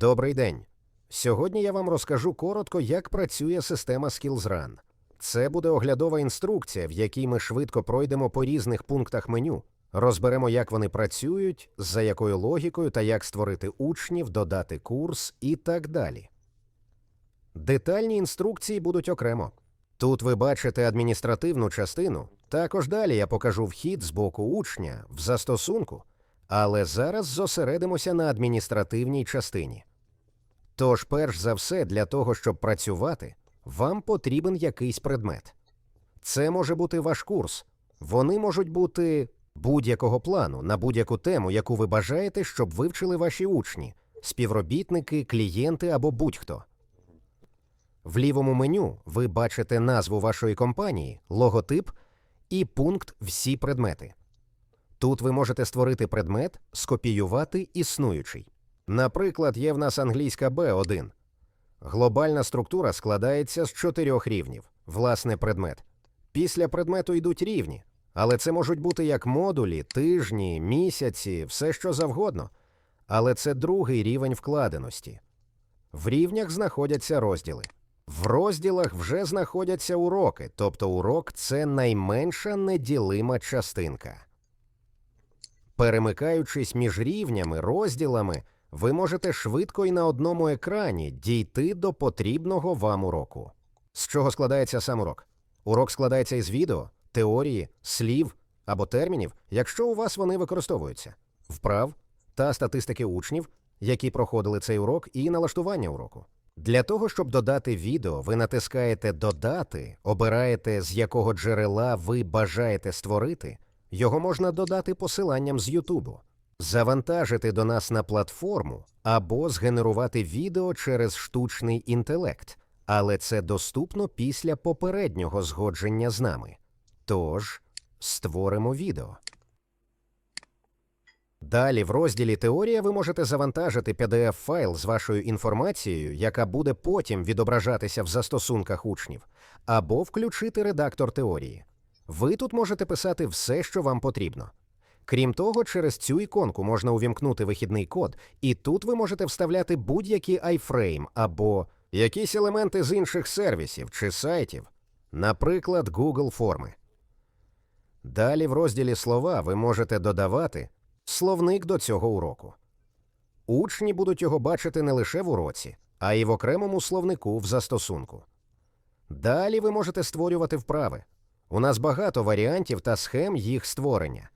Добрий день. Сьогодні я вам розкажу коротко, як працює система SkillsRun. Це буде оглядова інструкція, в якій ми швидко пройдемо по різних пунктах меню, розберемо, як вони працюють, за якою логікою та як створити учнів, додати курс і так далі. Детальні інструкції будуть окремо. Тут ви бачите адміністративну частину. Також далі я покажу вхід з боку учня в застосунку, але зараз зосередимося на адміністративній частині. Тож, перш за все, для того, щоб працювати, вам потрібен якийсь предмет. Це може бути ваш курс. Вони можуть бути будь-якого плану на будь-яку тему, яку ви бажаєте, щоб вивчили ваші учні, співробітники, клієнти або будь-хто. В лівому меню ви бачите назву вашої компанії, логотип і пункт Всі предмети. Тут ви можете створити предмет, скопіювати існуючий. Наприклад, є в нас англійська B1. Глобальна структура складається з чотирьох рівнів, власне, предмет. Після предмету йдуть рівні, але це можуть бути як модулі, тижні, місяці, все що завгодно. Але це другий рівень вкладеності. В рівнях знаходяться розділи. В розділах вже знаходяться уроки, тобто урок це найменша неділима частинка. Перемикаючись між рівнями, розділами, ви можете швидко і на одному екрані дійти до потрібного вам уроку. З чого складається сам урок? Урок складається із відео, теорії, слів або термінів, якщо у вас вони використовуються, вправ та статистики учнів, які проходили цей урок, і налаштування уроку. Для того, щоб додати відео, ви натискаєте Додати, обираєте, з якого джерела ви бажаєте створити. Його можна додати посиланням з Ютубу, завантажити до нас на платформу або згенерувати відео через штучний інтелект, але це доступно після попереднього згодження з нами. Тож створимо відео. Далі в розділі Теорія ви можете завантажити PDF-файл з вашою інформацією, яка буде потім відображатися в застосунках учнів, або включити редактор теорії. Ви тут можете писати все, що вам потрібно. Крім того, через цю іконку можна увімкнути вихідний код, і тут ви можете вставляти будь-які iFrame або якісь елементи з інших сервісів чи сайтів, наприклад, Google форми. Далі в розділі слова ви можете додавати словник до цього уроку. Учні будуть його бачити не лише в уроці, а й в окремому словнику в застосунку. Далі ви можете створювати вправи. У нас багато варіантів та схем їх створення,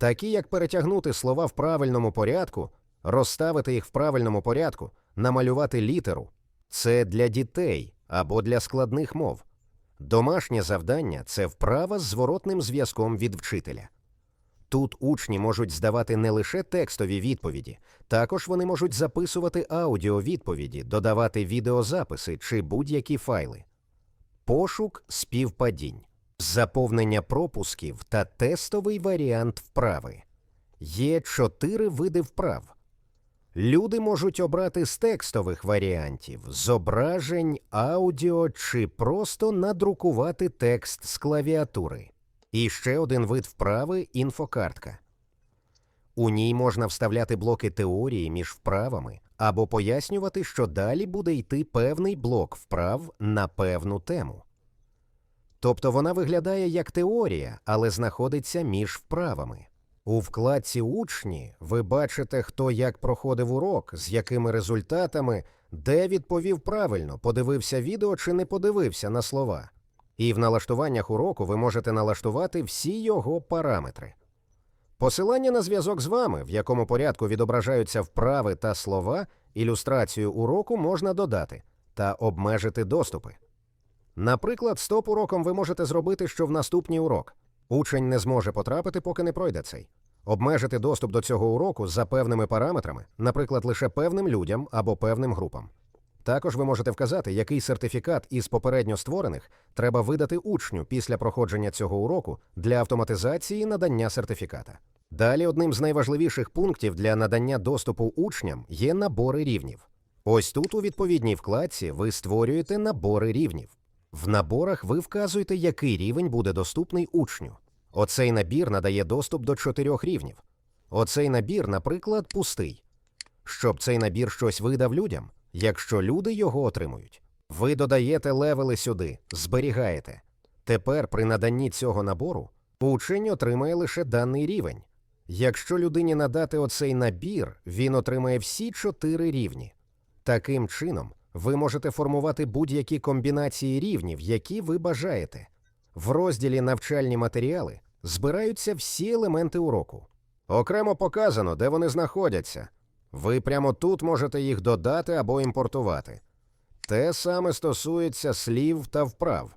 такі як перетягнути слова в правильному порядку, розставити їх в правильному порядку, намалювати літеру. Це для дітей або для складних мов. Домашнє завдання це вправа з зворотним зв'язком від вчителя. Тут учні можуть здавати не лише текстові відповіді, також вони можуть записувати аудіовідповіді, додавати відеозаписи чи будь-які файли. Пошук співпадінь, заповнення пропусків та тестовий варіант вправи. Є чотири види вправ. Люди можуть обрати з текстових варіантів, зображень, аудіо чи просто надрукувати текст з клавіатури. І ще один вид вправи інфокартка. У ній можна вставляти блоки теорії між вправами або пояснювати, що далі буде йти певний блок вправ на певну тему. Тобто вона виглядає як теорія, але знаходиться між вправами. У вкладці учні ви бачите, хто як проходив урок, з якими результатами, де відповів правильно, подивився відео чи не подивився на слова. І в налаштуваннях уроку ви можете налаштувати всі його параметри. Посилання на зв'язок з вами, в якому порядку відображаються вправи та слова, ілюстрацію уроку можна додати та обмежити доступи. Наприклад, стоп уроком ви можете зробити, що в наступний урок учень не зможе потрапити, поки не пройде цей. Обмежити доступ до цього уроку за певними параметрами, наприклад, лише певним людям або певним групам. Також ви можете вказати, який сертифікат із попередньо створених треба видати учню після проходження цього уроку для автоматизації надання сертифіката. Далі одним з найважливіших пунктів для надання доступу учням є набори рівнів. Ось тут у відповідній вкладці ви створюєте набори рівнів. В наборах ви вказуєте, який рівень буде доступний учню. Оцей набір надає доступ до чотирьох рівнів. Оцей набір, наприклад, пустий. щоб цей набір щось видав людям, якщо люди його отримують. Ви додаєте левели сюди, зберігаєте. Тепер при наданні цього набору учень отримає лише даний рівень. Якщо людині надати оцей набір, він отримає всі чотири рівні. Таким чином, ви можете формувати будь-які комбінації рівнів, які ви бажаєте. В розділі навчальні матеріали збираються всі елементи уроку. Окремо показано, де вони знаходяться. Ви прямо тут можете їх додати або імпортувати. Те саме стосується слів та вправ.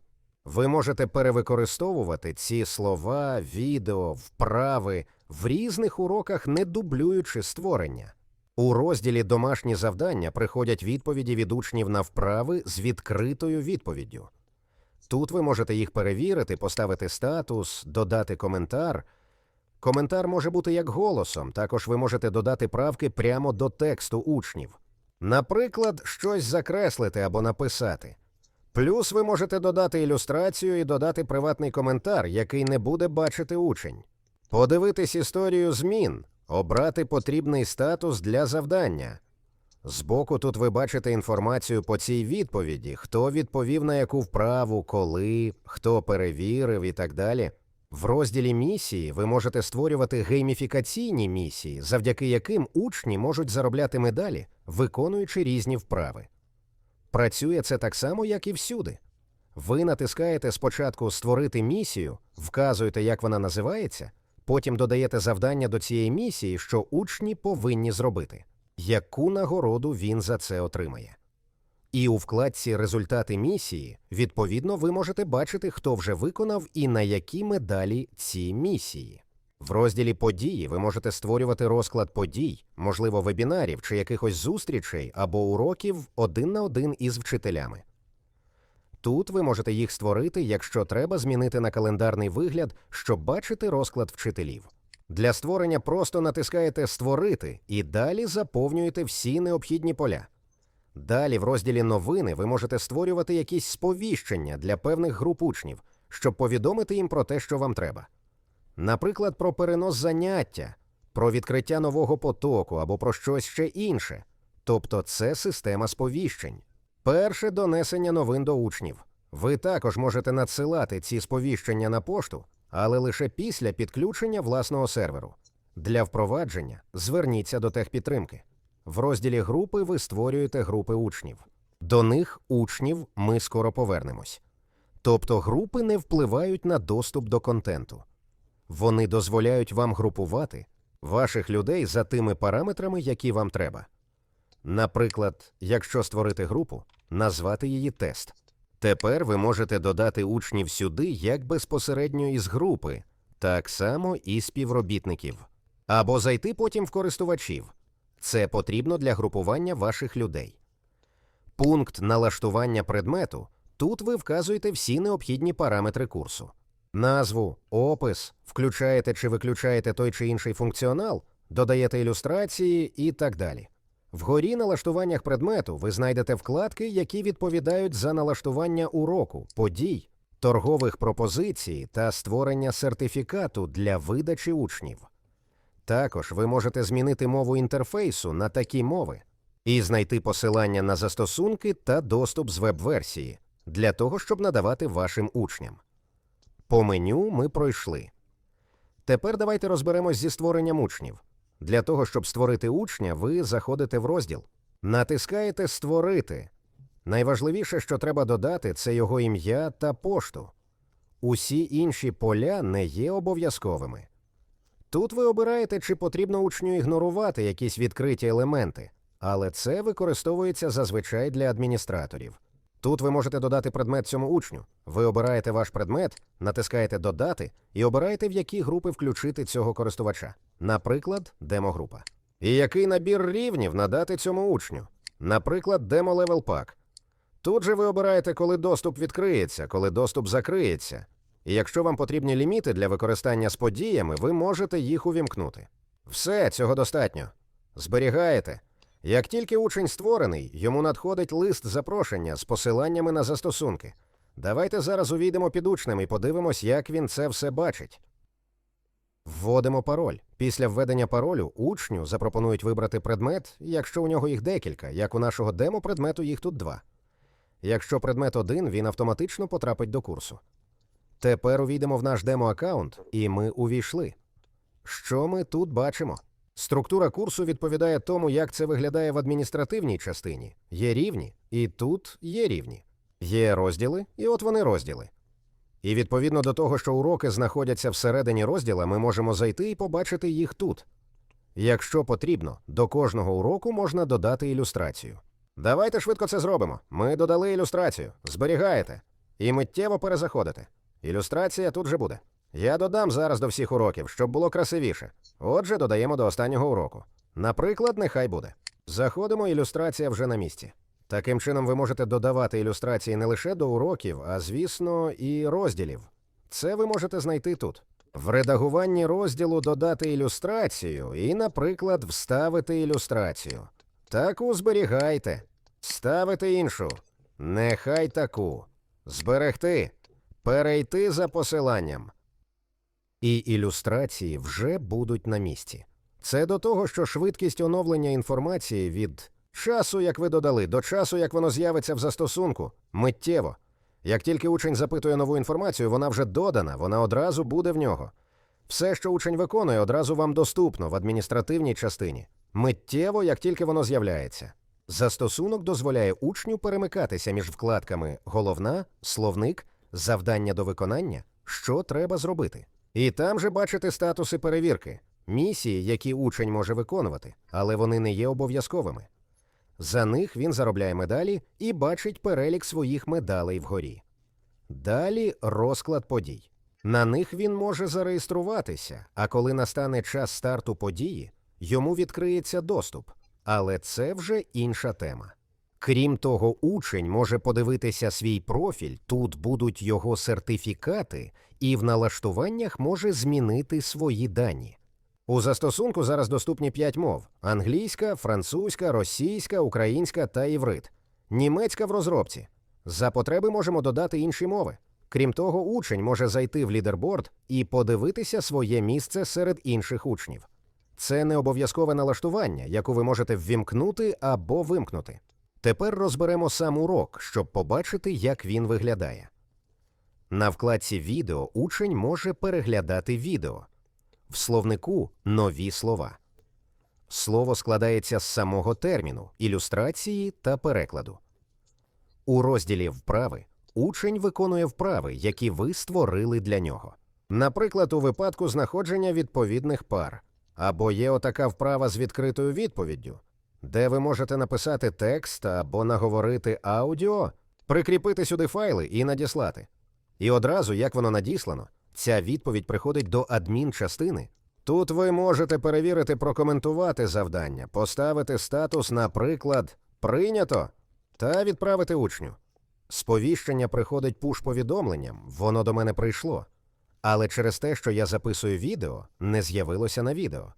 Ви можете перевикористовувати ці слова, відео, вправи в різних уроках, не дублюючи створення. У розділі Домашні завдання приходять відповіді від учнів на вправи з відкритою відповіддю. Тут ви можете їх перевірити, поставити статус, додати коментар. Коментар може бути як голосом, також ви можете додати правки прямо до тексту учнів. Наприклад, щось закреслити або написати. Плюс ви можете додати ілюстрацію і додати приватний коментар, який не буде бачити учень. Подивитись історію змін, обрати потрібний статус для завдання. Збоку тут ви бачите інформацію по цій відповіді, хто відповів на яку вправу, коли, хто перевірив і так далі. В розділі місії ви можете створювати гейміфікаційні місії, завдяки яким учні можуть заробляти медалі, виконуючи різні вправи. Працює це так само, як і всюди. Ви натискаєте спочатку Створити місію, вказуєте, як вона називається, потім додаєте завдання до цієї місії, що учні повинні зробити, яку нагороду він за це отримає. І у вкладці Результати місії, відповідно, ви можете бачити, хто вже виконав і на які медалі ці місії. В розділі Події ви можете створювати розклад подій, можливо, вебінарів чи якихось зустрічей або уроків один на один із вчителями. Тут ви можете їх створити, якщо треба змінити на календарний вигляд, щоб бачити розклад вчителів. Для створення просто натискаєте Створити і далі заповнюєте всі необхідні поля. Далі, в розділі Новини, ви можете створювати якісь сповіщення для певних груп учнів, щоб повідомити їм про те, що вам треба. Наприклад, про перенос заняття, про відкриття нового потоку або про щось ще інше. Тобто це система сповіщень. Перше донесення новин до учнів. Ви також можете надсилати ці сповіщення на пошту, але лише після підключення власного серверу. Для впровадження зверніться до техпідтримки. В розділі групи ви створюєте групи учнів. До них учнів ми скоро повернемось. Тобто групи не впливають на доступ до контенту. Вони дозволяють вам групувати ваших людей за тими параметрами, які вам треба. Наприклад, якщо створити групу, назвати її тест. Тепер ви можете додати учнів сюди як безпосередньо із групи, так само і співробітників, або зайти потім в користувачів. Це потрібно для групування ваших людей. Пункт налаштування предмету тут ви вказуєте всі необхідні параметри курсу. Назву, опис, включаєте чи виключаєте той чи інший функціонал, додаєте ілюстрації і так далі. Вгорі налаштуваннях предмету ви знайдете вкладки, які відповідають за налаштування уроку, подій, торгових пропозицій та створення сертифікату для видачі учнів. Також ви можете змінити мову інтерфейсу на такі мови і знайти посилання на застосунки та доступ з веб-версії для того, щоб надавати вашим учням. По меню ми пройшли. Тепер давайте розберемось зі створенням учнів. Для того, щоб створити учня, ви заходите в розділ, натискаєте Створити. Найважливіше, що треба додати, це його ім'я та пошту. Усі інші поля не є обов'язковими. Тут ви обираєте, чи потрібно учню ігнорувати якісь відкриті елементи, але це використовується зазвичай для адміністраторів. Тут ви можете додати предмет цьому учню. Ви обираєте ваш предмет, натискаєте Додати і обираєте, в які групи включити цього користувача, наприклад, демогрупа. І який набір рівнів надати цьому учню, наприклад, Level Pack. Тут же ви обираєте, коли доступ відкриється, коли доступ закриється. І якщо вам потрібні ліміти для використання з подіями, ви можете їх увімкнути. Все, цього достатньо. Зберігаєте. Як тільки учень створений, йому надходить лист запрошення з посиланнями на застосунки. Давайте зараз увійдемо під учнем і подивимось, як він це все бачить. Вводимо пароль. Після введення паролю учню запропонують вибрати предмет, якщо у нього їх декілька, як у нашого демо предмету їх тут два. Якщо предмет один, він автоматично потрапить до курсу. Тепер увійдемо в наш демо-аккаунт, і ми увійшли. Що ми тут бачимо? Структура курсу відповідає тому, як це виглядає в адміністративній частині. Є рівні, і тут є рівні. Є розділи, і от вони розділи. І відповідно до того, що уроки знаходяться всередині розділа, ми можемо зайти і побачити їх тут. Якщо потрібно, до кожного уроку можна додати ілюстрацію. Давайте швидко це зробимо. Ми додали ілюстрацію, зберігаєте і миттєво перезаходите. Ілюстрація тут же буде. Я додам зараз до всіх уроків, щоб було красивіше. Отже, додаємо до останнього уроку. Наприклад, нехай буде. Заходимо, ілюстрація вже на місці. Таким чином, ви можете додавати ілюстрації не лише до уроків, а звісно, і розділів. Це ви можете знайти тут. В редагуванні розділу додати ілюстрацію і, наприклад, вставити ілюстрацію. Таку зберігайте. Ставити іншу. Нехай таку. Зберегти. Перейти за посиланням. І ілюстрації вже будуть на місці. Це до того, що швидкість оновлення інформації від часу, як ви додали, до часу, як воно з'явиться в застосунку, миттєво. Як тільки учень запитує нову інформацію, вона вже додана, вона одразу буде в нього. Все, що учень виконує, одразу вам доступно в адміністративній частині. Миттєво, як тільки воно з'являється. Застосунок дозволяє учню перемикатися між вкладками головна, словник, завдання до виконання, що треба зробити. І там же бачите статуси перевірки, місії, які учень може виконувати, але вони не є обов'язковими. За них він заробляє медалі і бачить перелік своїх медалей вгорі. Далі розклад подій. На них він може зареєструватися, а коли настане час старту події, йому відкриється доступ. Але це вже інша тема. Крім того, учень може подивитися свій профіль, тут будуть його сертифікати, і в налаштуваннях може змінити свої дані. У застосунку зараз доступні п'ять мов: англійська, французька, російська, українська та іврит. Німецька в розробці. За потреби можемо додати інші мови. Крім того, учень може зайти в лідерборд і подивитися своє місце серед інших учнів. Це не обов'язкове налаштування, яку ви можете ввімкнути або вимкнути. Тепер розберемо сам урок, щоб побачити, як він виглядає. На вкладці Відео учень може переглядати відео. В словнику нові слова. Слово складається з самого терміну, ілюстрації та перекладу. У розділі Вправи учень виконує вправи, які ви створили для нього. Наприклад, у випадку знаходження відповідних пар. Або є отака вправа з відкритою відповіддю, де ви можете написати текст або наговорити аудіо, прикріпити сюди файли і надіслати. І одразу, як воно надіслано, ця відповідь приходить до адмінчастини. Тут ви можете перевірити, прокоментувати завдання, поставити статус, наприклад, прийнято та відправити учню. Сповіщення приходить пуш-повідомленням, воно до мене прийшло. Але через те, що я записую відео, не з'явилося на відео.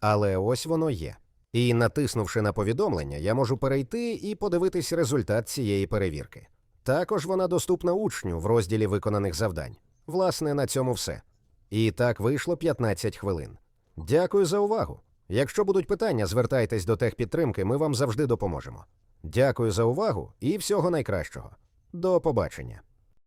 Але ось воно є. І натиснувши на повідомлення, я можу перейти і подивитись результат цієї перевірки. Також вона доступна учню в розділі виконаних завдань. Власне, на цьому все. І так вийшло 15 хвилин. Дякую за увагу. Якщо будуть питання, звертайтесь до техпідтримки, ми вам завжди допоможемо. Дякую за увагу і всього найкращого. До побачення.